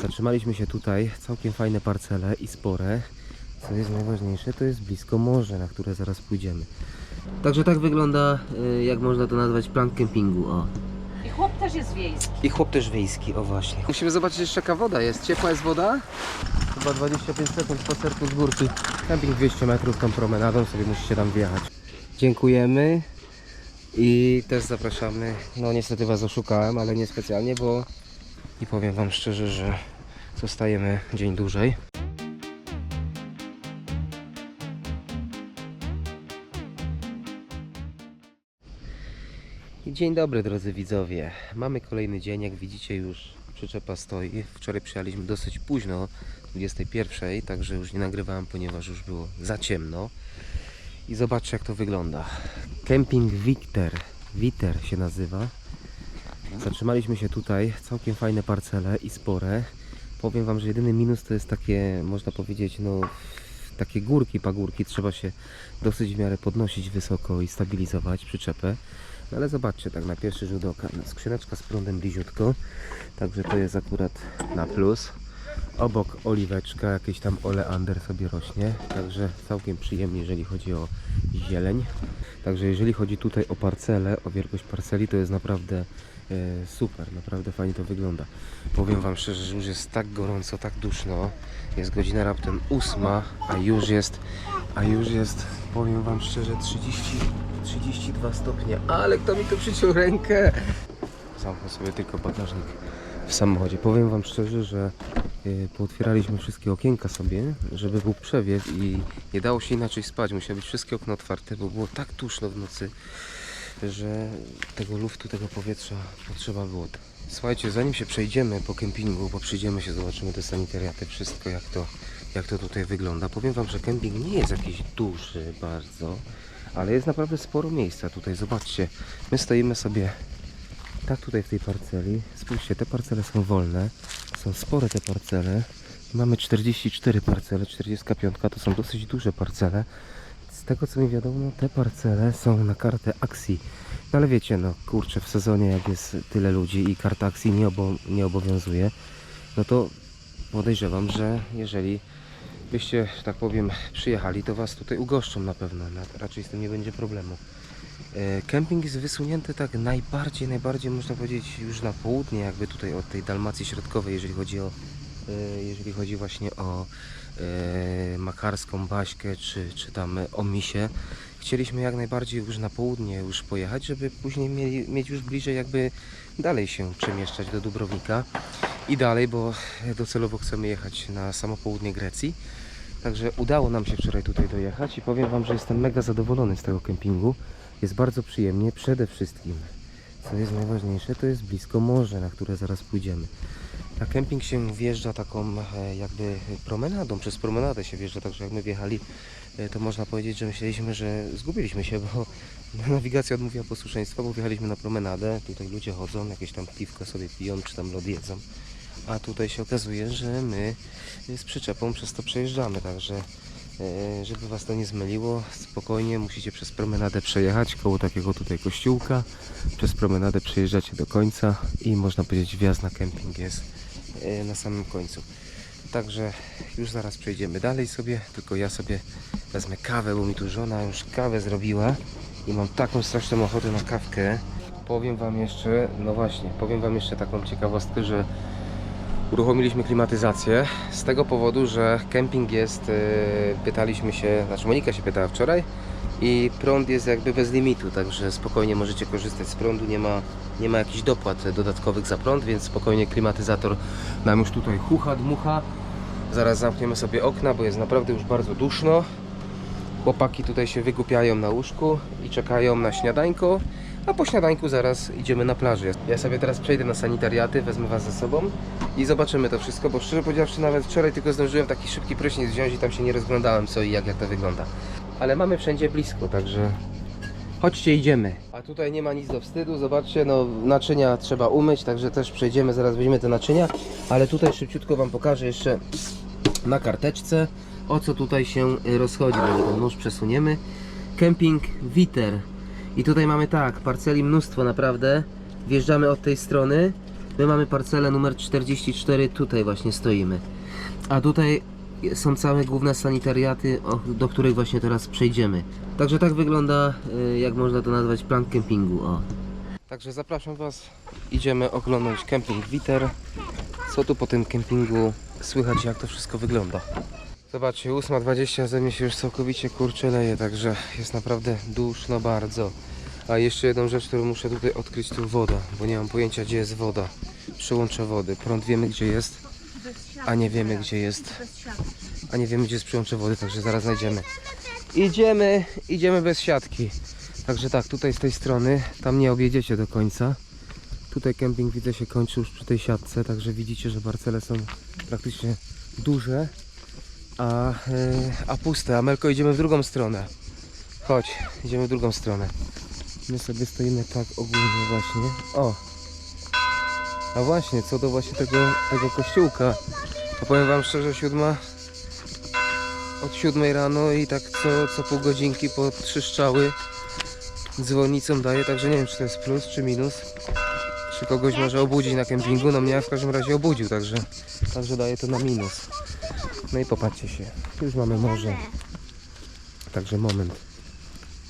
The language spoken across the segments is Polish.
Zatrzymaliśmy się tutaj, całkiem fajne parcele i spore. Co jest najważniejsze, to jest blisko morze, na które zaraz pójdziemy. Także tak wygląda, y, jak można to nazwać, plan kempingu. O. I chłop też jest wiejski. I chłop też wiejski, o właśnie. Musimy zobaczyć jeszcze jaka woda jest. Ciepła jest woda? Chyba 25 sekund spacerku z górki. Camping 200 metrów tą promenadą sobie musicie tam wjechać. Dziękujemy i też zapraszamy. No niestety Was oszukałem, ale nie specjalnie, bo i powiem Wam szczerze, że zostajemy dzień dłużej. Dzień dobry drodzy widzowie. Mamy kolejny dzień, jak widzicie już przyczepa stoi. Wczoraj przyjechaliśmy dosyć późno, 21, także już nie nagrywałem, ponieważ już było za ciemno. I zobaczcie jak to wygląda. Camping Wikter, Witer się nazywa. Zatrzymaliśmy się tutaj, całkiem fajne parcele i spore. Powiem Wam, że jedyny minus to jest takie, można powiedzieć, no takie górki, pagórki. Trzeba się dosyć w miarę podnosić wysoko i stabilizować przyczepę. No ale zobaczcie, tak na pierwszy rzut oka, no, skrzyneczka z prądem bliziutko, także to jest akurat na plus. Obok oliweczka, jakieś tam oleander sobie rośnie, także całkiem przyjemnie, jeżeli chodzi o zieleń. Także jeżeli chodzi tutaj o parcele, o wielkość parceli, to jest naprawdę super, naprawdę fajnie to wygląda. Powiem Wam szczerze, że już jest tak gorąco, tak duszno, jest godzina raptem ósma, a już jest, a już jest, powiem Wam szczerze, 30, 32 stopnie, ale kto mi tu przyciął rękę? Zamknę sobie tylko bagażnik w samochodzie. Powiem Wam szczerze, że y, pootwieraliśmy wszystkie okienka sobie, żeby był przewiew i nie dało się inaczej spać. Musiały być wszystkie okna otwarte, bo było tak duszno w nocy, że tego luftu, tego powietrza potrzeba było. Słuchajcie, zanim się przejdziemy po kempingu, bo przyjdziemy się, zobaczymy te sanitariaty, wszystko jak to, jak to tutaj wygląda. Powiem Wam, że kemping nie jest jakiś duży bardzo, ale jest naprawdę sporo miejsca tutaj. Zobaczcie, my stoimy sobie tak tutaj w tej parceli. Spójrzcie, te parcele są wolne. Są spore te parcele. Mamy 44 parcele, 45 to są dosyć duże parcele. Z tego co mi wiadomo, te parcele są na kartę akcji. No ale wiecie, no kurczę, w sezonie jak jest tyle ludzi i karta akcji nie, obo nie obowiązuje, no to podejrzewam, że jeżeli byście, że tak powiem, przyjechali, to was tutaj ugoszczą na pewno. Raczej z tym nie będzie problemu. E, Kemping jest wysunięty tak najbardziej, najbardziej można powiedzieć już na południe, jakby tutaj od tej Dalmacji Środkowej, jeżeli chodzi o, jeżeli chodzi właśnie o e, Makarską Baśkę, czy, czy tam e, Omisie. Chcieliśmy jak najbardziej już na południe już pojechać, żeby później mieli, mieć już bliżej jakby dalej się przemieszczać do Dubrownika i dalej, bo docelowo chcemy jechać na samo południe Grecji. Także udało nam się wczoraj tutaj dojechać i powiem Wam, że jestem mega zadowolony z tego kempingu. Jest bardzo przyjemnie, przede wszystkim, co jest najważniejsze, to jest blisko morze, na które zaraz pójdziemy. Na kemping się wjeżdża taką e, jakby promenadą, przez promenadę się wjeżdża, także jak my wjechali, e, to można powiedzieć, że myśleliśmy, że zgubiliśmy się, bo nawigacja odmówiła posłuszeństwa, bo wjechaliśmy na promenadę, tutaj ludzie chodzą, jakieś tam piwko sobie piją, czy tam lody jedzą, a tutaj się okazuje, że my z przyczepą przez to przejeżdżamy, także Żeby Was to nie zmyliło, spokojnie musicie przez promenadę przejechać koło takiego tutaj kościółka. Przez promenadę przejeżdżacie do końca i można powiedzieć wjazd na kemping jest e, na samym końcu. Także już zaraz przejdziemy dalej sobie, tylko ja sobie wezmę kawę, bo mi tu żona już kawę zrobiła i mam taką straszną ochotę na kawkę. Powiem Wam jeszcze, no właśnie, powiem Wam jeszcze taką ciekawostkę, że Uruchomiliśmy klimatyzację z tego powodu, że kemping jest, e, pytaliśmy się, znaczy Monika się pytała wczoraj i prąd jest jakby bez limitu, także spokojnie możecie korzystać z prądu, nie ma, nie ma jakichś dopłat dodatkowych za prąd, więc spokojnie klimatyzator nam już tutaj chucha, dmucha. Zaraz zamkniemy sobie okna, bo jest naprawdę już bardzo duszno. Chłopaki tutaj się wygłupiają na łóżku i czekają na śniadańko, a po śniadańku zaraz idziemy na plażę. Ja sobie teraz przejdę na sanitariaty, wezmę Was ze sobą i zobaczymy to wszystko, bo szczerze powiedziawszy nawet wczoraj tylko zdążyłem taki szybki prysznic wziąć i tam się nie rozglądałem co i jak, jak to wygląda. Ale mamy wszędzie blisko, także chodźcie idziemy. A tutaj nie ma nic do wstydu, zobaczcie, no naczynia trzeba umyć, także też przejdziemy, zaraz weźmiemy te naczynia, ale tutaj szybciutko Wam pokażę jeszcze na karteczce o co tutaj się y, rozchodzi, bo ten nóż przesuniemy. Camping Witer. I tutaj mamy tak, parceli mnóstwo naprawdę. Wjeżdżamy od tej strony. My mamy parcelę numer 44, tutaj właśnie stoimy. A tutaj są całe główne sanitariaty, do których właśnie teraz przejdziemy. Także tak wygląda, y, jak można to nazwać, plan kempingu. O. Także zapraszam Was. Idziemy oglądać kemping Witer. Co tu po tym kempingu słychać, jak to wszystko wygląda. Zobaczcie, 8.20 ze mnie się już całkowicie kurczę leje, także jest naprawdę duszno bardzo. A jeszcze jedną rzecz, którą muszę tutaj odkryć, to woda, bo nie mam pojęcia gdzie jest woda. Przyłącze wody. Prąd wiemy gdzie jest, a nie wiemy gdzie jest. A nie wiemy gdzie jest przyłącze wody, także zaraz znajdziemy. Idziemy, idziemy bez siatki. Także tak, tutaj z tej strony, tam nie objedziecie do końca. Tutaj kemping widzę się kończy już przy tej siatce, także widzicie, że parcele są praktycznie duże, a, e, a puste. A Melko idziemy w drugą stronę. Chodź, idziemy w drugą stronę. My sobie stoimy tak ogólnie właśnie. O! A właśnie, co do właśnie tego, tego kościółka. To powiem wam szczerze, siódma od siódmej rano i tak co, co pół godzinki po trzy daje, także nie wiem czy to jest plus czy minus. Czy kogoś może obudzić na kempingu, no mnie w każdym razie obudził, także, także daje to na minus. No i popatrzcie się, już mamy morze. Także moment.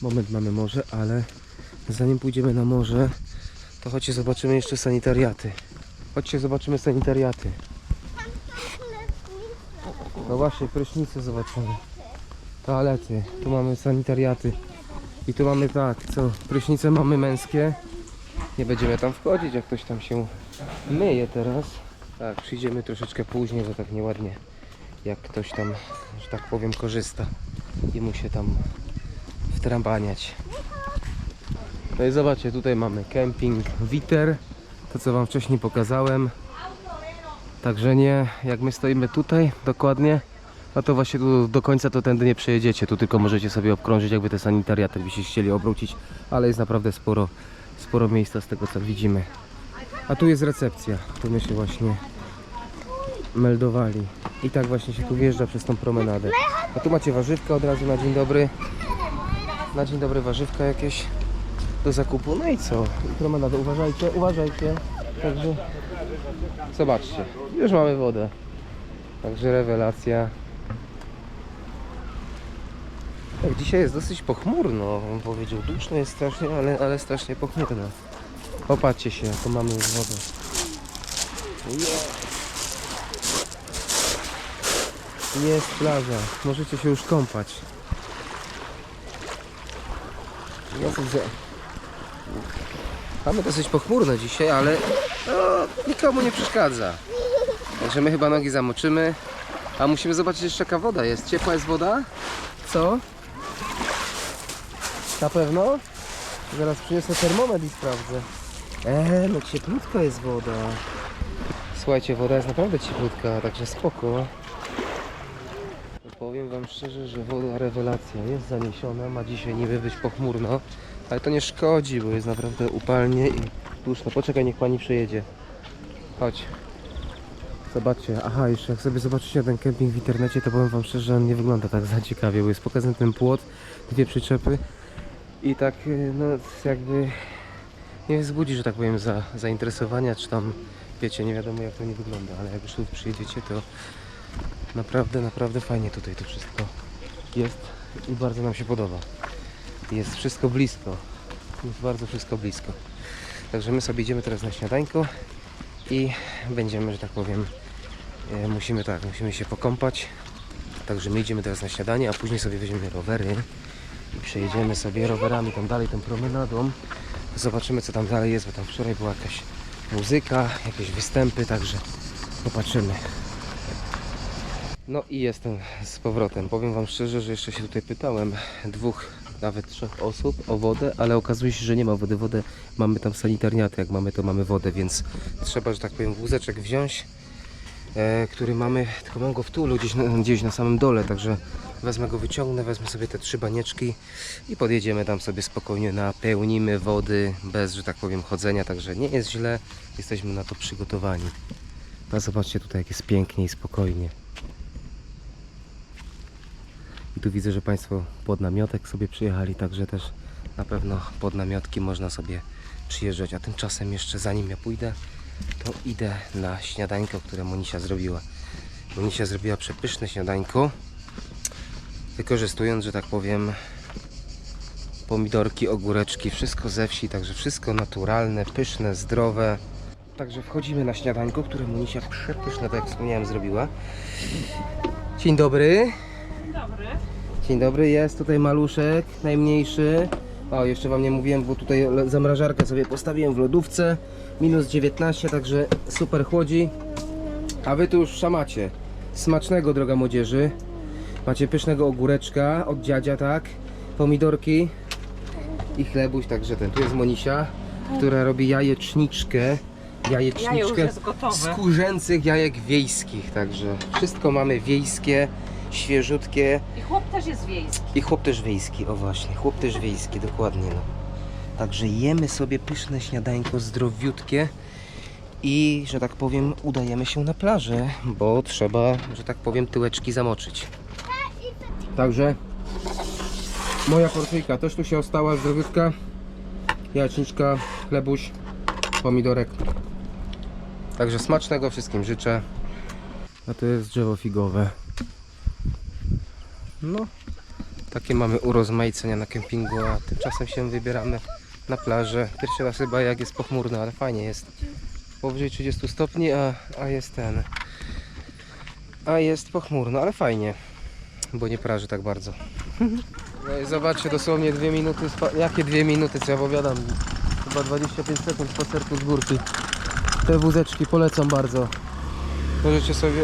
Moment mamy morze, ale zanim pójdziemy na morze, to chodźcie zobaczymy jeszcze sanitariaty. Chodźcie zobaczymy sanitariaty. No właśnie, prysznice zobaczymy. Toalety, tu mamy sanitariaty. I tu mamy tak, co? Prysznice mamy męskie. Nie będziemy tam wchodzić, jak ktoś tam się myje teraz. Tak, przyjdziemy troszeczkę później, bo tak nieładnie. Jak ktoś tam, że tak powiem, korzysta i mu się tam wtrambaniać. No i zobaczcie, tutaj mamy kemping Witer, to co wam wcześniej pokazałem. Także nie, jak my stoimy tutaj dokładnie, no to właśnie tu do końca to tędy nie przejedziecie, tu tylko możecie sobie obkrążyć jakby te sanitariaty, byście chcieli obrócić, ale jest naprawdę sporo, sporo miejsca z tego co widzimy. A tu jest recepcja, tu my się właśnie meldowali. I tak właśnie się tu wjeżdża przez tą promenadę. A tu macie warzywka od razu na dzień dobry. Na dzień dobry warzywka jakieś do zakupu. No i co? I promenada, uważajcie, uważajcie. Także zobaczcie, już mamy wodę. Także rewelacja. Tak, dzisiaj jest dosyć pochmurno, bym powiedział. Duszno jest strasznie, ale, ale strasznie pochmurno. Popatrzcie się, jaką mamy już wodę. Yeah. Jest plaża, możecie się już kąpać. Jest, że... Mamy dosyć pochmurno dzisiaj, ale no, nikomu nie przeszkadza. Także my chyba nogi zamoczymy. A musimy zobaczyć jeszcze jaka woda jest. Ciepła jest woda? Co? Na pewno? Zaraz przyniosę termometr i sprawdzę. Eee, no cieplutko jest woda. Słuchajcie, woda jest naprawdę cieplutka, także spoko. Powiem wam szczerze, że woda rewelacja jest zaniesiona, ma dzisiaj niby być pochmurno, ale to nie szkodzi, bo jest naprawdę upalnie i duszno. Poczekaj, niech pani przejedzie. Chodź. Zobaczcie, aha, jeszcze jak sobie zobaczycie ten kemping w internecie, to powiem wam szczerze, że on nie wygląda tak za ciekawie, bo jest pokazany ten płot, dwie przyczepy i tak, y, no jakby nie wzbudzi, że tak powiem, za, zainteresowania, czy tam, wiecie, nie wiadomo jak to nie wygląda, ale jak już tu przyjedziecie, to Naprawdę, naprawdę fajnie tutaj to wszystko jest i bardzo nam się podoba. Jest wszystko blisko. Jest bardzo wszystko blisko. Także my sobie idziemy teraz na śniadańko i będziemy, że tak powiem, e, musimy tak, musimy się pokąpać. Także my idziemy teraz na śniadanie, a później sobie weźmiemy rowery i przejedziemy sobie rowerami tam dalej tą promenadą. Zobaczymy co tam dalej jest, bo tam wczoraj była jakaś muzyka, jakieś występy, także popatrzymy. No i jestem z powrotem. Powiem Wam szczerze, że jeszcze się tutaj pytałem dwóch, nawet trzech osób o wodę, ale okazuje się, że nie ma wody. Wodę mamy tam sanitarniaty, jak mamy to mamy wodę, więc trzeba, że tak powiem, wózeczek wziąć, e, który mamy, tylko mam go w tulu gdzieś na, gdzieś na samym dole, także wezmę go, wyciągnę, wezmę sobie te trzy banieczki i podjedziemy tam sobie spokojnie, napełnimy wody bez, że tak powiem, chodzenia, także nie jest źle, jesteśmy na to przygotowani. A zobaczcie tutaj, jak jest pięknie i spokojnie. I tu widzę, że Państwo pod namiotek sobie przyjechali, także też na pewno pod namiotki można sobie przyjeżdżać. A tymczasem jeszcze zanim ja pójdę, to idę na śniadańko, które Monisia zrobiła. Monisia zrobiła przepyszne śniadańko, wykorzystując, że tak powiem, pomidorki, ogóreczki, wszystko ze wsi, także wszystko naturalne, pyszne, zdrowe. Także wchodzimy na śniadanko, które Monisia przepyszne, tak jak wspomniałem, zrobiła. Dzień dobry. Dobry. Dzień dobry, jest tutaj maluszek, najmniejszy. O, jeszcze wam nie mówiłem, bo tutaj zamrażarkę sobie postawiłem w lodówce. Minus 19, także super chłodzi. A wy tu już szamacie. Smacznego, droga młodzieży. Macie pysznego ogóreczka od dziadzia, tak? Pomidorki i chlebuś, także ten. Tu jest Monisia, która robi jajeczniczkę. Jajo już Jajeczniczkę jest z kurzęcych jajek wiejskich, także wszystko mamy wiejskie, świeżutkie. I chłop też jest wiejski. I chłop też wiejski, o właśnie, chłop też wiejski, dokładnie no. Także jemy sobie pyszne śniadańko zdrowiutkie i, że tak powiem, udajemy się na plażę, bo trzeba, że tak powiem, tyłeczki zamoczyć. Także moja porcyjka też tu się ostała, zdrowiutka. Jajeczniczka, chlebuś, pomidorek. Także smacznego wszystkim życzę. A to jest drzewo figowe. No, takie mamy urozmaicenia na kempingu, a tymczasem się wybieramy na plażę. Pierwszy raz chyba jak jest pochmurno, ale fajnie jest. Powyżej 30 stopni, a, a jest ten. A jest pochmurno, ale fajnie, bo nie praży tak bardzo. No i zobaczcie, dosłownie dwie minuty. Jakie dwie minuty, co ja opowiadam? Chyba 25 sekund spacerku z górki. Te wózeczki polecam bardzo. Możecie sobie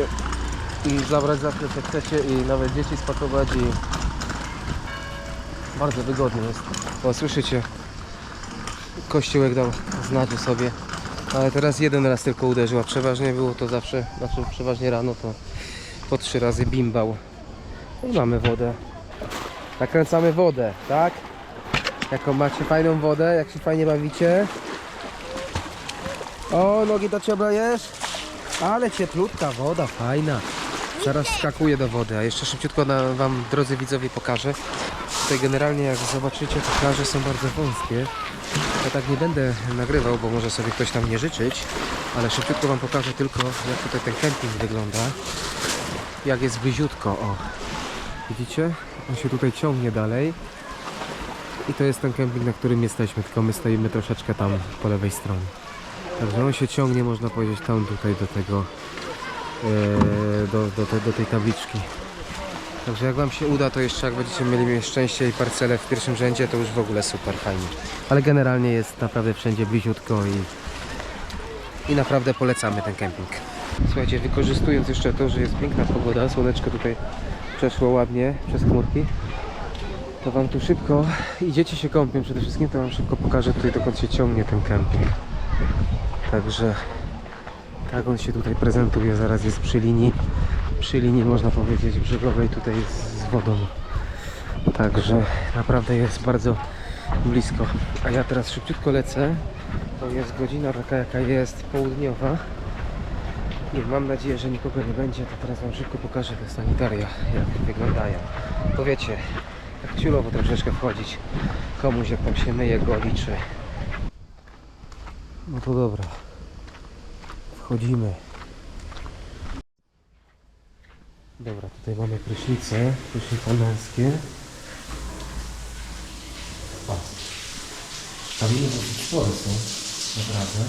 i zabrać zakres jak chcecie i nawet dzieci spakować i bardzo wygodnie jest. O, słyszycie? Kościółek dał znać sobie. Ale teraz jeden raz tylko uderzyła. Przeważnie było to zawsze, znaczy przeważnie rano to po trzy razy bimbał. No I mamy wodę. Nakręcamy wodę, tak? Jaką macie fajną wodę, jak się fajnie bawicie. O, nogi do ciebie jest? Ale cieplutka woda, fajna. Zaraz skakuję do wody, a jeszcze szybciutko na, Wam, drodzy widzowie, pokażę. Tutaj generalnie jak zobaczycie, te plaże są bardzo wąskie. Ja tak nie będę nagrywał, bo może sobie ktoś tam nie życzyć, ale szybciutko Wam pokażę tylko, jak tutaj ten kemping wygląda. Jak jest bliziutko, o. Widzicie? On się tutaj ciągnie dalej. I to jest ten kemping, na którym jesteśmy, tylko my stoimy troszeczkę tam po lewej stronie. Także on się ciągnie, można powiedzieć, tam tutaj do tego, do, do, te, do tej tabliczki. Także jak Wam się uda, to jeszcze jak będziecie mieli szczęście i parcelę w pierwszym rzędzie, to już w ogóle super fajnie. Ale generalnie jest naprawdę wszędzie bliziutko i, i naprawdę polecamy ten kemping. Słuchajcie, wykorzystując jeszcze to, że jest piękna pogoda, słoneczko tutaj przeszło ładnie przez chmurki, to Wam tu szybko, idziecie się kąpią przede wszystkim, to Wam szybko pokażę tutaj dokąd się ciągnie ten kemping. Także tak on się tutaj prezentuje, zaraz jest przy linii, przy linii można powiedzieć brzegowej tutaj z, wodą. Także naprawdę jest bardzo blisko. A ja teraz szybciutko lecę. To jest godzina taka jaka jest, południowa. I mam nadzieję, że nikogo nie będzie, to teraz Wam szybko pokażę te sanitaria, jak wyglądają. To wiecie, tak ciulowo troszeczkę wchodzić komuś, jak tam się myje, goli, czy... No to dobra. Wchodzimy. Dobra, tutaj mamy prysznice, prysznice męskie. O. Kabiny dosyć spore są, naprawdę.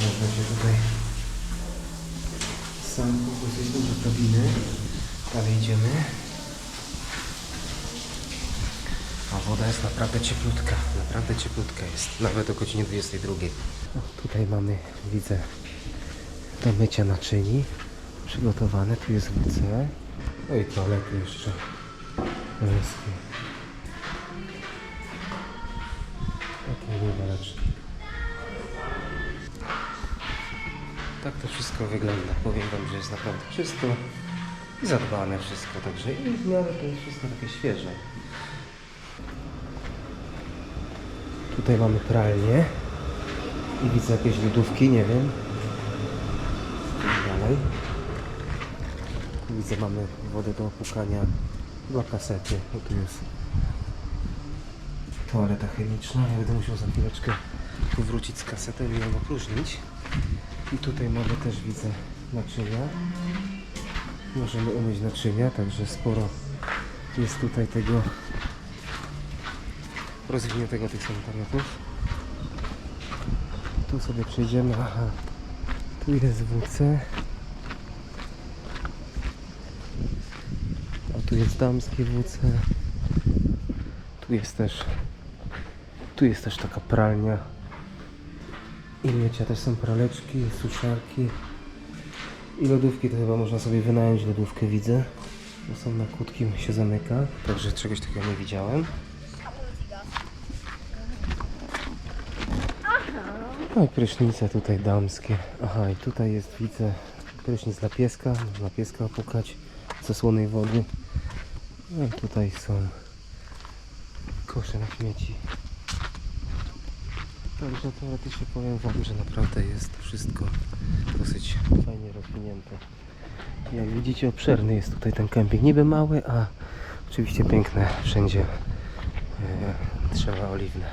Można się tutaj sam dosyć duże kabiny. Dalej idziemy. A woda jest naprawdę cieplutka, naprawdę cieplutka jest, nawet o godzinie 22. O, tutaj mamy, widzę, do mycia naczyni przygotowane, tu jest WC. No i toalety jeszcze męskie. Takie niewaleczki. Tak to wszystko wygląda. Powiem Wam, że jest naprawdę czysto i zadbane wszystko, także i w miarę to jest wszystko takie świeże. Tutaj mamy pralnię i widzę jakieś lodówki, nie wiem. Dalej. Widzę, mamy wodę do opłukania, dwa kasety. No tu jest toaleta chemiczna. Ja będę musiał za chwileczkę tu wrócić z kasetem i ją opróżnić. I tutaj mamy też widzę naczynia. Możemy umyć naczynia, także sporo jest tutaj tego rozwiniętego tych sanitariatów. Tu sobie przejdziemy, aha, tu jest WC. Tu jest damskie WC. Tu jest też tu jest też taka pralnia. I wiecie, też są praleczki, suszarki. I lodówki to chyba można sobie wynająć lodówkę widzę. Bo są na krótkim się zamyka. Także czegoś takiego nie widziałem. No i prysznice tutaj damskie. Aha, i tutaj jest widzę prysznic dla pieska. Można pieska opukać ze słonej wody. No tutaj są kosze na śmieci. Także teoretycznie powiem Wam, że naprawdę jest wszystko dosyć fajnie rozwinięte. Jak widzicie obszerny jest tutaj ten kemping. Niby mały, a oczywiście piękne wszędzie e, drzewa oliwne.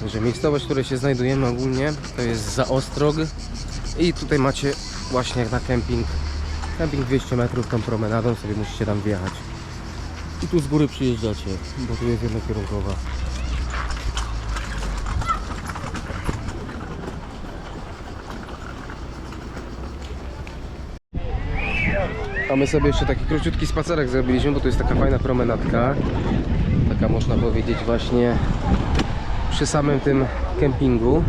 Także miejscowość, w której się znajdujemy ogólnie to jest Zaostrog i tutaj macie właśnie jak na kemping kemping 200 metrów tą promenadą sobie musicie tam wjechać. I tu z góry przyjeżdżacie, bo tu jest jednokierunkowa. A my sobie jeszcze taki króciutki spacerek zrobiliśmy, bo to jest taka fajna promenadka. Taka można powiedzieć właśnie przy samym tym kempingu.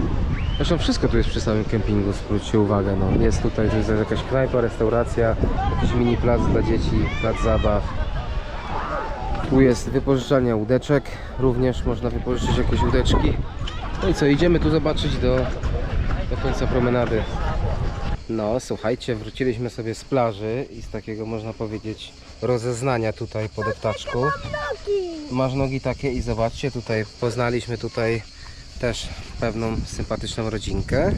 Zresztą wszystko tu jest przy samym kempingu, zwróćcie uwagę. No. Jest tutaj jest jakaś knajpa, restauracja, jakiś mini plac dla dzieci, plac zabaw. Tu jest wypożyczalnia łódeczek, również można wypożyczyć jakieś łódeczki. No i co, idziemy tu zobaczyć do, do końca promenady. No, słuchajcie, wróciliśmy sobie z plaży i z takiego można powiedzieć rozeznania tutaj po deptaczku. Masz nogi takie i zobaczcie, tutaj poznaliśmy tutaj też pewną sympatyczną rodzinkę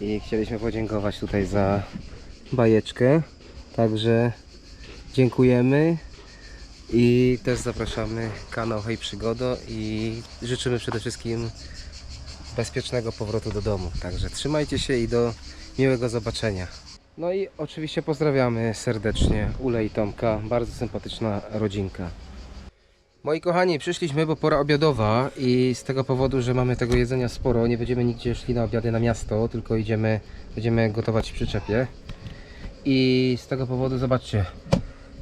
i chcieliśmy podziękować tutaj za bajeczkę. Także dziękujemy i też zapraszamy kanał Hej Przygodo i życzymy przede wszystkim bezpiecznego powrotu do domu. Także trzymajcie się i do miłego zobaczenia. No i oczywiście pozdrawiamy serdecznie Ule i Tomka, bardzo sympatyczna rodzinka. Moi kochani, przyszliśmy, bo pora obiadowa i z tego powodu, że mamy tego jedzenia sporo, nie będziemy nigdzie szli na obiady na miasto, tylko idziemy, będziemy gotować w przyczepie. I z tego powodu, zobaczcie,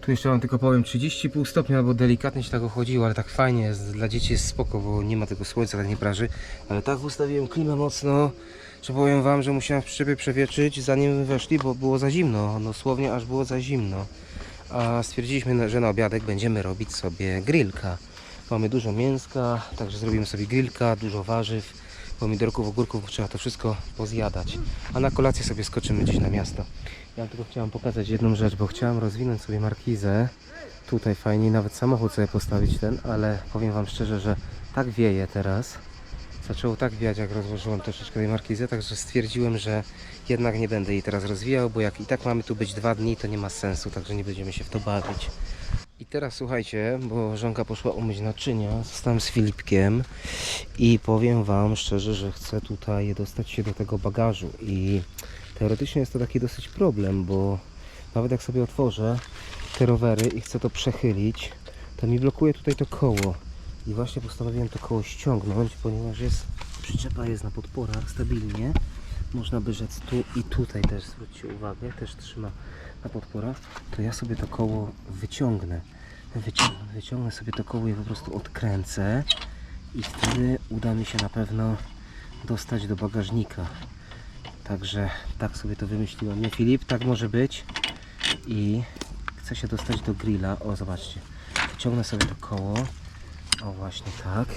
tu jeszcze mam tylko powiem 30,5 stopnia, bo delikatnie się tak chodziło, ale tak fajnie jest, dla dzieci jest spoko, bo nie ma tego słońca, tak nie praży. Ale tak ustawiłem klimę mocno, że powiem wam, że musiałem w przyczepie przewietrzyć zanim weszli, bo było za zimno, dosłownie aż było za zimno. A stwierdziliśmy, że na obiadek będziemy robić sobie grillka. Mamy dużo mięska, także zrobimy sobie grillka, dużo warzyw, pomidorków, ogórków, trzeba to wszystko pozjadać. A na kolację sobie skoczymy gdzieś na miasto. Ja tylko chciałem pokazać jedną rzecz, bo chciałem rozwinąć sobie markizę. Tutaj fajnie, nawet samochód sobie postawić ten, ale powiem Wam szczerze, że tak wieje teraz. Zaczęło tak wiać, jak rozłożyłem troszeczkę tej markizy, także stwierdziłem, że jednak nie będę jej teraz rozwijał, bo jak i tak mamy tu być dwa dni, to nie ma sensu, także nie będziemy się w to bawić. I teraz słuchajcie, bo żonka poszła umyć naczynia, zostałem z Filipkiem i powiem Wam szczerze, że chcę tutaj dostać się do tego bagażu i teoretycznie jest to taki dosyć problem, bo nawet jak sobie otworzę te rowery i chcę to przechylić, to mi blokuje tutaj to koło. I właśnie postanowiłem to koło ściągnąć, ponieważ jest przyczepa jest na podporach stabilnie. Można by rzec tu i tutaj też, zwróćcie uwagę, też trzyma na podporach. To ja sobie to koło wyciągnę. Wyciągnę, wyciągnę sobie to koło i po prostu odkręcę. I wtedy uda mi się na pewno dostać do bagażnika. Także tak sobie to wymyśliłem. Nie Filip, tak może być. I chcę się dostać do grilla. O, zobaczcie. Wyciągnę sobie to koło. O właśnie tak.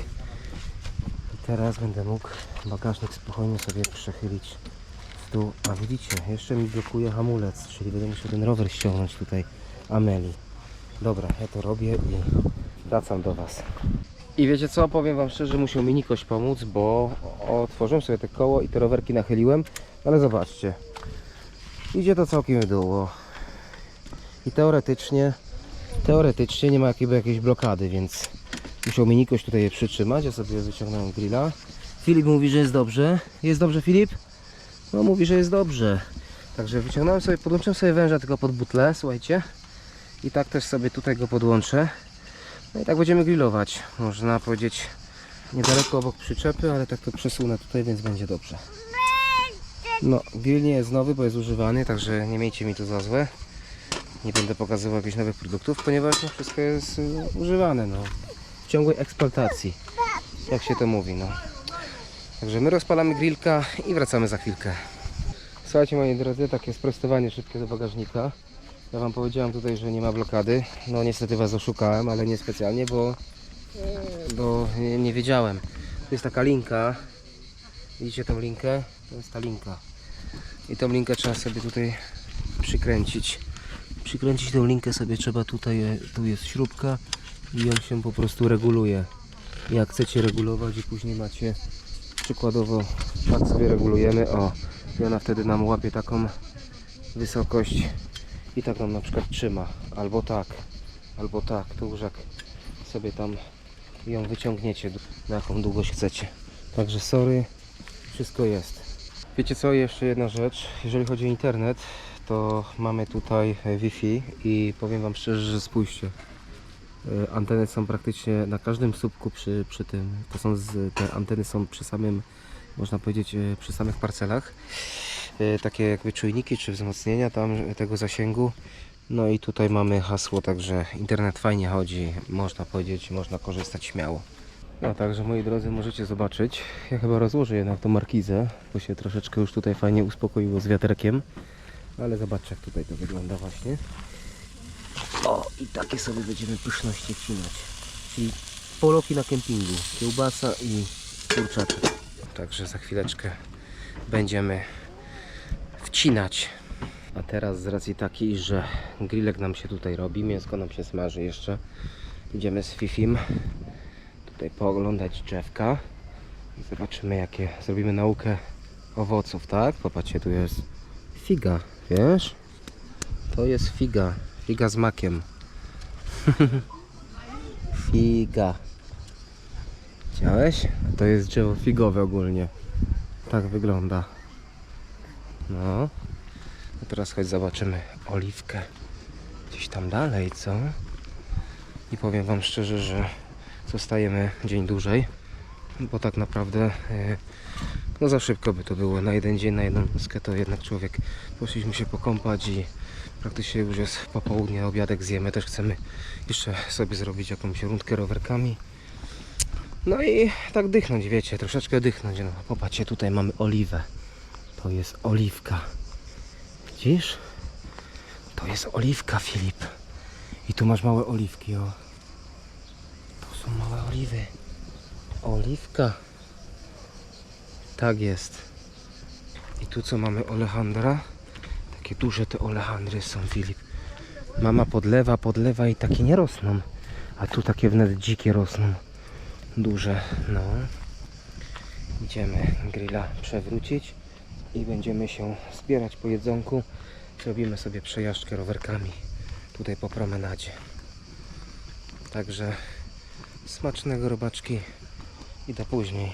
Teraz będę mógł bagażnik spokojnie sobie przechylić w dół. A widzicie, jeszcze mi blokuje hamulec, czyli będę musiał ten rower ściągnąć tutaj Ameli. Dobra, ja to robię i wracam do Was. I wiecie co, powiem Wam szczerze, musiał mi Nikoś pomóc, bo otworzyłem sobie te koło i te rowerki nachyliłem, ale zobaczcie, idzie to całkiem w dół. I teoretycznie, teoretycznie nie ma jakiejś blokady, więc musiał mi Nikoś tutaj je przytrzymać. Ja sobie wyciągnąłem grilla. Filip mówi, że jest dobrze. Jest dobrze, Filip? No mówi, że jest dobrze. Także wyciągnąłem sobie, podłączyłem sobie węża tylko pod butlę, słuchajcie. I tak też sobie tutaj go podłączę. No i tak będziemy grillować. Można powiedzieć niedaleko obok przyczepy, ale tak to przesunę tutaj, więc będzie dobrze. No, grill nie jest nowy, bo jest używany, także nie miejcie mi to za złe. Nie będę pokazywał jakichś nowych produktów, ponieważ no, wszystko jest y, używane, no. W ciągłej eksploatacji, jak się to mówi, no. Także my rozpalamy grillka i wracamy za chwilkę. Słuchajcie moi drodzy, takie sprostowanie szybkie do bagażnika. Ja Wam powiedziałem tutaj, że nie ma blokady. No niestety Was oszukałem, ale nie specjalnie, bo, bo nie, nie wiedziałem. To jest taka linka. Widzicie tą linkę? To jest ta linka. I tą linkę trzeba sobie tutaj przykręcić. Przykręcić tą linkę sobie trzeba tutaj, e, tu jest śrubka i on się po prostu reguluje. Jak chcecie regulować i później macie przykładowo tak sobie regulujemy, o i ona wtedy nam łapie taką wysokość i tak nam na przykład trzyma, albo tak, albo tak, to już jak sobie tam ją wyciągniecie, na jaką długość chcecie. Także sorry, wszystko jest. Wiecie co, jeszcze jedna rzecz, jeżeli chodzi o internet, to mamy tutaj Wi-Fi i powiem Wam szczerze, że spójrzcie. E, Anteny są praktycznie na każdym słupku przy, przy tym. To są z, te anteny są przy samym, można powiedzieć, e, przy samych parcelach. E, Takie jakby czujniki czy wzmocnienia tam tego zasięgu. No i tutaj mamy hasło, także internet fajnie chodzi, można powiedzieć, można korzystać śmiało. No także moi drodzy, możecie zobaczyć. Ja chyba rozłożę jednak tą markizę, bo się troszeczkę już tutaj fajnie uspokoiło z wiaterkiem. Ale zobaczcie jak tutaj to wygląda właśnie. O, i takie sobie będziemy pyszności wcinać. Czyli poloki na kempingu, kiełbasa i kurczaczek. Także za chwileczkę będziemy wcinać. A teraz z racji takiej, że grillek nam się tutaj robi, mięsko nam się smaży jeszcze, idziemy z Fifim tutaj pooglądać drzewka i zobaczymy jakie, zrobimy naukę owoców, tak? Popatrzcie, tu jest figa, wiesz? To jest figa, figa z makiem. figa. Widziałeś? To jest drzewo figowe ogólnie. Tak wygląda. No. A teraz chodź zobaczymy oliwkę. Gdzieś tam dalej, co? I powiem Wam szczerze, że zostajemy dzień dłużej, bo tak naprawdę e, no za szybko by to było. Na jeden dzień, na jedną nockę to jednak człowiek poszliśmy się pokąpać i praktycznie już jest popołudnie, obiadek zjemy. Też chcemy jeszcze sobie zrobić jakąś rundkę rowerkami. No i tak dychnąć, wiecie, troszeczkę dychnąć. No, popatrzcie, tutaj mamy oliwę. To jest oliwka. Widzisz? To jest oliwka, Filip. I tu masz małe oliwki, o. To są małe oliwy. Oliwka. Tak jest. I tu co mamy Alejandra? Takie duże te Alejandry są, Filip. Mama podlewa, podlewa i takie nie rosną. A tu takie wnet dzikie rosną. Duże, no. Idziemy grilla przewrócić i będziemy się zbierać po jedzonku. Zrobimy sobie przejażdżkę rowerkami tutaj po promenadzie. Także smacznego robaczki i do później.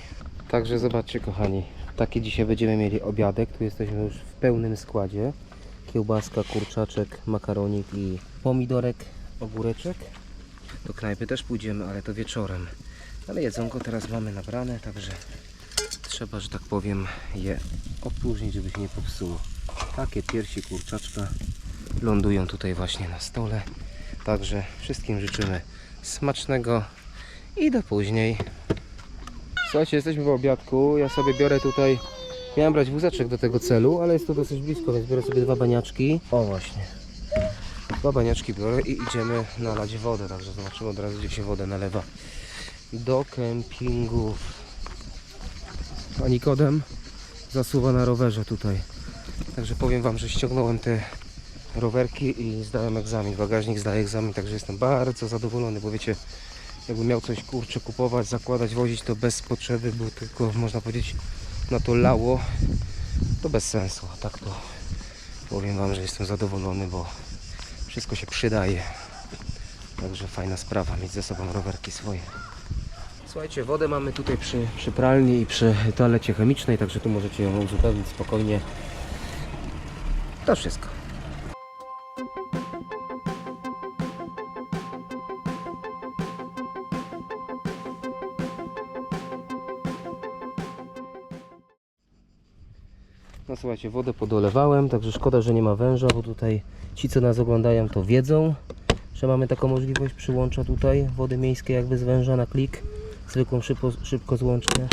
Także zobaczcie kochani, taki dzisiaj będziemy mieli obiadek. Tu jesteśmy już w pełnym składzie. Kiełbaska, kurczaczek, makaronik i pomidorek, ogóreczek. Do knajpy też pójdziemy, ale to wieczorem. Ale jedzonko teraz mamy nabrane, także trzeba, że tak powiem, je opróżnić, żeby się nie popsuło. Takie piersi kurczaczka lądują tutaj właśnie na stole. Także wszystkim życzymy smacznego i do później. Słuchajcie, jesteśmy po obiadku. Ja sobie biorę tutaj. Miałem brać wózeczek do tego celu, ale jest to dosyć blisko, więc biorę sobie dwa baniaczki. O właśnie. Dwa baniaczki biorę i idziemy nalać wodę. Także zobaczymy od razu, gdzie się wodę nalewa. Do kempingów. A Nikodem zasuwa na rowerze tutaj. Także powiem Wam, że ściągnąłem te rowerki i zdałem egzamin. Bagażnik zdaje egzamin, także jestem bardzo zadowolony, bo wiecie, jakbym miał coś kurczę kupować, zakładać, wozić, to bez potrzeby, bo tylko można powiedzieć na to lało, to bez sensu. Tak to powiem Wam, że jestem zadowolony, bo wszystko się przydaje. Także fajna sprawa mieć ze sobą rowerki swoje. Słuchajcie, wodę mamy tutaj przy, przy pralni i przy toalecie chemicznej, także tu możecie ją uzupełnić spokojnie. To wszystko. Słuchajcie, wodę podolewałem, także szkoda, że nie ma węża, bo tutaj ci, co nas oglądają, to wiedzą, że mamy taką możliwość przyłącza tutaj wody miejskiej jakby z węża na klik, zwykłą szybko, szybko złączkę.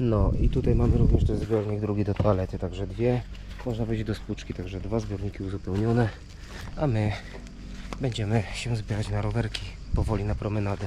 No i tutaj mamy również ten zbiornik drugi do toalety, także dwie, można powiedzieć do spłuczki, także dwa zbiorniki uzupełnione, a my będziemy się zbierać na rowerki, powoli na promenadę.